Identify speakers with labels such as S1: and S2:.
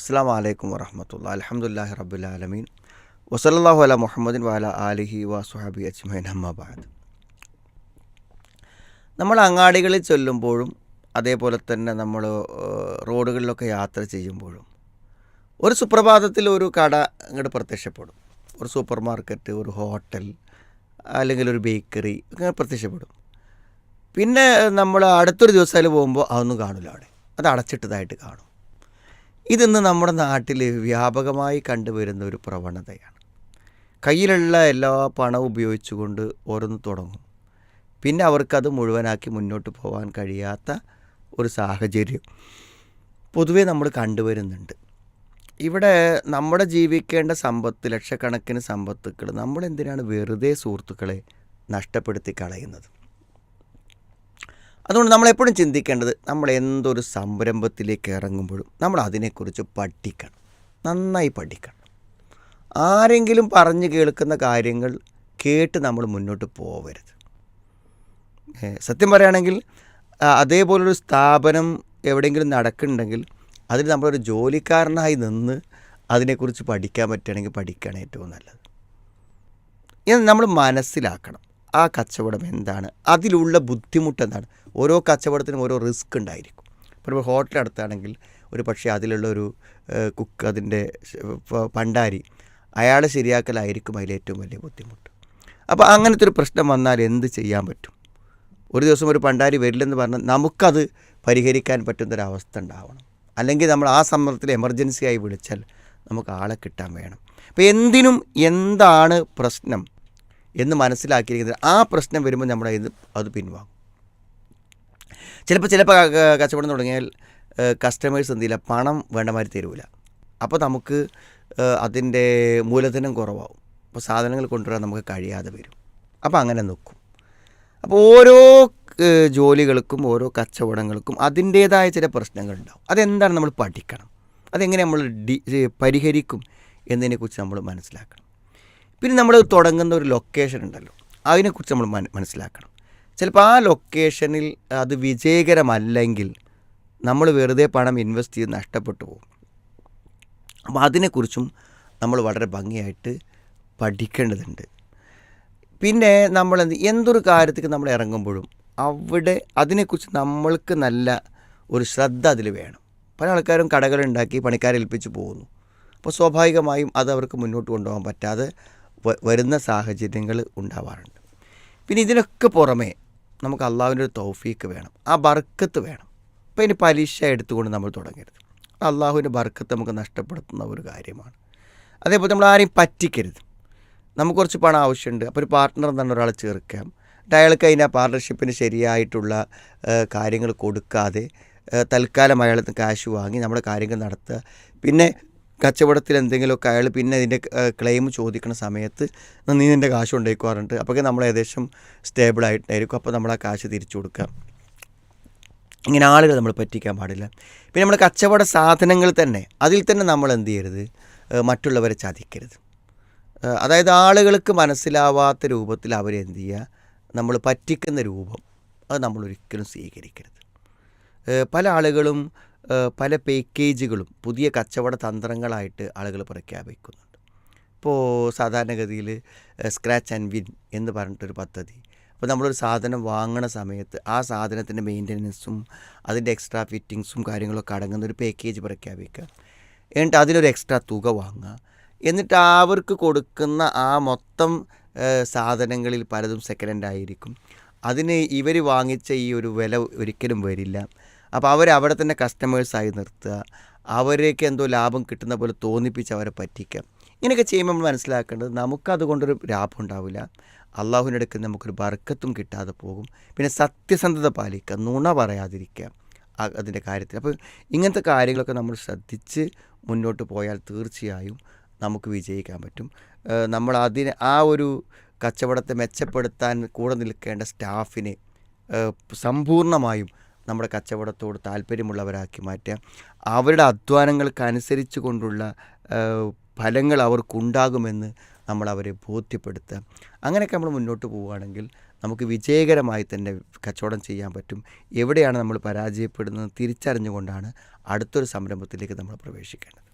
S1: അസ്സാം വലൈക്കും വറഹമത്തുള്ള അലഹമുല്ലാഹി റബുലാലമീൻ വസലാഹു അല മുഹമ്മദിൻ വാല ആലിഹി വാസുഹാബി അജ്മൈൻ അഹമ്മബാദ് നമ്മൾ അങ്ങാടികളിൽ ചെല്ലുമ്പോഴും അതേപോലെ തന്നെ നമ്മൾ റോഡുകളിലൊക്കെ യാത്ര ചെയ്യുമ്പോഴും ഒരു സുപ്രഭാതത്തിൽ ഒരു കട അങ്ങോട്ട് പ്രത്യക്ഷപ്പെടും. ഒരു സൂപ്പർ മാർക്കറ്റ് ഒരു ഹോട്ടൽ അല്ലെങ്കിൽ ഒരു ബേക്കറി അങ്ങനെ പ്രത്യക്ഷപ്പെടും. പിന്നെ നമ്മൾ അടുത്തൊരു ദിവസം പോകുമ്പോൾ അതൊന്നും കാണില്ല അവിടെ. അത് അടച്ചിട്ടതായിട്ട് കാണും. ഇതിന്ന് നമ്മുടെ നാട്ടിൽ വ്യാപകമായി കണ്ടുവരുന്ന ഒരു പ്രവണതയാണ്. കയ്യിലുള്ള എല്ലാ പണവും ഉപയോഗിച്ചുകൊണ്ട് ഓരോന്ന് തുടങ്ങും. പിന്നെ അവർക്കത് മുഴുവനാക്കി മുന്നോട്ട് പോകാൻ കഴിയാത്ത ഒരു സാഹചര്യം പൊതുവേ നമ്മൾ കണ്ടുവരുന്നുണ്ട്. ഇവിടെ നമ്മുടെ ജീവിക്കേണ്ട സമ്പത്ത് ലക്ഷക്കണക്കിന് സമ്പത്തുക്കൾ നമ്മളെന്തിനാണ് വെറുതെ സുഹൃത്തുക്കളെ നഷ്ടപ്പെടുത്തി കളയുന്നത്? അതുകൊണ്ട് നമ്മളെപ്പോഴും ചിന്തിക്കേണ്ടത് നമ്മൾ എന്തൊരു സംരംഭത്തിലേക്ക് ഇറങ്ങുമ്പോഴും നമ്മൾ അതിനെക്കുറിച്ച് പഠിക്കണം. നന്നായി പഠിക്കണം. ആരെങ്കിലും പറഞ്ഞു കേൾക്കുന്ന കാര്യങ്ങൾ കേട്ട് നമ്മൾ മുന്നോട്ട് പോവരുത്. സത്യം പറയുകയാണെങ്കിൽ അതേപോലൊരു സ്ഥാപനം എവിടെയെങ്കിലും നടക്കുന്നുണ്ടെങ്കിൽ അതിൽ നമ്മളൊരു ജോലിക്കാരനായി നിന്ന് അതിനെക്കുറിച്ച് പഠിക്കാൻ പറ്റുകയാണെങ്കിൽ പഠിക്കുകയാണ് ഏറ്റവും നല്ലത്. ഇത് നമ്മൾ മനസ്സിലാക്കണം. ആ കച്ചവടം എന്താണ്? അതിലുള്ള ബുദ്ധിമുട്ട് എന്താണ്? ഓരോ കച്ചവടത്തിനും ഓരോ റിസ്ക് ഉണ്ടായിരിക്കും. ഇപ്പോൾ ഹോട്ടൽ അടുത്താണെങ്കിൽ ഒരു പക്ഷേ അതിലുള്ള ഒരു കുക്ക് അതിന്റെ പണ്ടാരി അയാളെ ശരിയാക്കലായിരിക്കും അതിൽ ഏറ്റവും വലിയ ബുദ്ധിമുട്ട്. അപ്പോൾ അങ്ങനത്തെ ഒരു പ്രശ്നം വന്നാൽ എന്ത് ചെയ്യാൻ പറ്റും? ഒരു ദിവസം ഒരു പണ്ടാരി വരില്ലെന്ന് പറഞ്ഞാൽ നമുക്കത് പരിഹരിക്കാൻ പറ്റുന്നൊരവസ്ഥ ഉണ്ടാവണം. അല്ലെങ്കിൽ നമ്മൾ ആ സമ്മർദ്ദത്തിൽ എമർജൻസി ആയി വിളിച്ചാൽ നമുക്ക് ആളെ കിട്ടാൻ വേണം. അപ്പോൾ എന്തിനും എന്താണ് പ്രശ്നം? എന്ന് മനസ്സിലാക്കിയിരിക്കുന്നത് ആ പ്രശ്നം വരുമ്പോൾ നമ്മൾ ഇത് അത് പിൻവാങ്ങും. ചിലപ്പോൾ ചിലപ്പോൾ കച്ചവടം തുടങ്ങിയാൽ കസ്റ്റമേഴ്സ് എന്തില്ല പണം വേണ്ട മാതിരി തരൂല. അപ്പോൾ നമുക്ക് അതിന്റെ മൂലധനം കുറവാകും അപ്പോൾ സാധനങ്ങൾ കൊണ്ടുവരാൻ നമുക്ക് കഴിയാതെ വരും. അപ്പോൾ അങ്ങനെ നോക്കും. അപ്പോൾ ഓരോ ജോലികൾക്കും ഓരോ കച്ചവടങ്ങൾക്കും അതിന്റേതായ ചില പ്രശ്നങ്ങളുണ്ടാവും അതെന്താണ് നമ്മൾ പഠിക്കണം? അതെങ്ങനെ നമ്മൾ ഡി പരിഹരിക്കും എന്നതിനെക്കുറിച്ച് നമ്മൾ മനസ്സിലാക്കണം. പിന്നെ നമ്മൾ തുടങ്ങുന്ന ഒരു ലൊക്കേഷൻ ഉണ്ടല്ലോ. അതിനെക്കുറിച്ച് നമ്മൾ മനസ്സിലാക്കണം. ചിലപ്പോൾ ആ ലൊക്കേഷനിൽ അത് വിജയകരമല്ലെങ്കിൽ നമ്മൾ വെറുതെ പണം ഇൻവെസ്റ്റ് ചെയ്ത് നഷ്ടപ്പെട്ടു പോകും. അപ്പോൾ അതിനെക്കുറിച്ചും നമ്മൾ വളരെ ഭംഗിയായിട്ട് പഠിക്കേണ്ടതുണ്ട്. പിന്നെ നമ്മൾ എന്ത് എന്തൊരു കാര്യത്തേക്ക് നമ്മൾ ഇറങ്ങുമ്പോഴും അവിടെ അതിനെക്കുറിച്ച് നമ്മൾക്ക് നല്ല ഒരു ശ്രദ്ധ അതിൽ വേണം. പല ആൾക്കാരും കടകളുണ്ടാക്കി പണിക്കാരെ ഏൽപ്പിച്ച് പോകുന്നു. അപ്പോൾ സ്വാഭാവികമായും അത് അവർക്ക് മുന്നോട്ട് കൊണ്ടുപോകാൻ പറ്റാതെ വരുന്ന സാഹചര്യങ്ങൾ ഉണ്ടാവാറുണ്ട്. പിന്നെ ഇതിനൊക്കെ പുറമേ നമുക്ക് അള്ളാഹുവിന്റെ ഒരു തൗഫീക്ക് വേണം ആ ബർക്കത്ത് വേണം. അപ്പോൾ ഇനി പലിശ എടുത്തുകൊണ്ട് നമ്മൾ തുടങ്ങരുത്. അള്ളാഹുവിന്റെ ബർക്കത്ത് നമുക്ക് നഷ്ടപ്പെടുത്തുന്ന ഒരു കാര്യമാണ്. അതേപോലെ നമ്മൾ ആരെയും പറ്റിക്കരുത്. നമുക്ക് കുറച്ച് പണം ആവശ്യമുണ്ട്. അപ്പോൾ ഒരു പാർട്ട്ണർ തന്നെ ഒരാളെ ചേർക്കാം. അയാൾക്ക് അതിന് ആ പാർട്ണർഷിപ്പിന് ശരിയായിട്ടുള്ള കാര്യങ്ങൾ കൊടുക്കാതെ തൽക്കാലം നിന്ന് കാശ് വാങ്ങി നമ്മുടെ കാര്യങ്ങൾ നടത്തുക. പിന്നെ കച്ചവടത്തിൽ എന്തെങ്കിലുമൊക്കെ അയാൾ പിന്നെ അതിന്റെ ക്ലെയിം ചോദിക്കുന്ന സമയത്ത് "എന്നാ നീ നിന്റെ കാശ് കൊണ്ടേക്ക് അപ്പോഴേക്കും നമ്മൾ ഏകദേശം സ്റ്റേബിൾ സ്റ്റേബിളായിട്ടായിരിക്കും അപ്പോൾ നമ്മൾ ആ കാശ് തിരിച്ചു കൊടുക്കുക. ഇങ്ങനെ ആളുകൾ നമ്മൾ പറ്റിക്കാൻ പാടില്ല. പിന്നെ നമ്മൾ കച്ചവട സാധനങ്ങൾ തന്നെ അതിൽ തന്നെ നമ്മൾ എന്ത് ചെയ്യരുത്? മറ്റുള്ളവരെ ചതിക്കരുത്. അതായത് ആളുകൾക്ക് മനസ്സിലാവാത്ത രൂപത്തിൽ അവരെന്ത് ചെയ്യുക? നമ്മൾ പറ്റിക്കുന്ന രൂപം അത് നമ്മൾ ഒരിക്കലും സ്വീകരിക്കരുത്. പല ആളുകളും പല പാക്കേജുകളും പുതിയ കച്ചവട തന്ത്രങ്ങളായിട്ട് ആളുകൾ പ്രഖ്യാപിക്കുന്നുണ്ട്. ഇപ്പോൾ സാധാരണഗതിയിൽ സ്ക്രാച്ച് ആൻഡ് വിൻ എന്ന് പറഞ്ഞിട്ടൊരു പദ്ധതി. അപ്പോൾ നമ്മളൊരു സാധനം വാങ്ങണ സമയത്ത് ആ സാധനത്തിന്റെ മെയിന്റനൻസും അതിന്റെ എക്സ്ട്രാ ഫിറ്റിങ്സും കാര്യങ്ങളൊക്കെ അടങ്ങുന്ന ഒരു പാക്കേജ് പ്രഖ്യാപിക്കുക. എന്നിട്ട് അതിനൊരു എക്സ്ട്രാ തുക വാങ്ങുക. എന്നിട്ട് അവർക്ക് കൊടുക്കുന്ന ആ മൊത്തം സാധനങ്ങളിൽ പലതും സെക്കൻഡ് ആയിരിക്കും. അതിന് ഇവർ വാങ്ങിച്ച ഈ ഒരു വില ഒരിക്കലും വരില്ല. അപ്പോൾ അവർ അവിടെ തന്നെ കസ്റ്റമേഴ്സായി നിർത്തുക. അവരേക്ക് എന്തോ ലാഭം കിട്ടുന്ന പോലെ തോന്നിപ്പിച്ച് അവരെ പറ്റിക്കുക. ഇങ്ങനെയൊക്കെ ചെയ്യുമ്പോൾ നമ്മൾ മനസ്സിലാക്കേണ്ടത് നമുക്കതുകൊണ്ടൊരു ലാഭം ഉണ്ടാവില്ല. അള്ളാഹുവിന്റെ അടുക്ക് നമുക്കൊരു ബർക്കത്തും കിട്ടാതെ പോകും. പിന്നെ സത്യസന്ധത പാലിക്കുക നുണ പറയാതിരിക്കുക അതിന്റെ കാര്യത്തിൽ. അപ്പോൾ ഇങ്ങനത്തെ കാര്യങ്ങളൊക്കെ നമ്മൾ ശ്രദ്ധിച്ച് മുന്നോട്ട് പോയാൽ തീർച്ചയായും നമുക്ക് വിജയിക്കാൻ പറ്റും. നമ്മൾ അതിന് ആ ഒരു കച്ചവടത്തെ മെച്ചപ്പെടുത്താൻ കൂടെ നിൽക്കേണ്ട സ്റ്റാഫിനെ സമ്പൂർണമായും നമ്മുടെ കച്ചവടത്തോട് താല്പര്യമുള്ളവരാക്കി മാറ്റുക. അവരുടെ അധ്വാനങ്ങൾക്ക് അനുസരിച്ച് കൊണ്ടുള്ള ഫലങ്ങൾ അവർക്കുണ്ടാകുമെന്ന് നമ്മൾ അവരെ ബോധ്യപ്പെടുത്തുക. അങ്ങനെയൊക്കെ നമ്മൾ മുന്നോട്ട് പോവുകയാണെങ്കിൽ നമുക്ക് വിജയകരമായി തന്നെ കച്ചവടം ചെയ്യാൻ പറ്റും. എവിടെയാണ് നമ്മൾ പരാജയപ്പെടുന്നത് തിരിച്ചറിഞ്ഞുകൊണ്ടാണ് അടുത്തൊരു സംരംഭത്തിലേക്ക് നമ്മൾ പ്രവേശിക്കേണ്ടത്.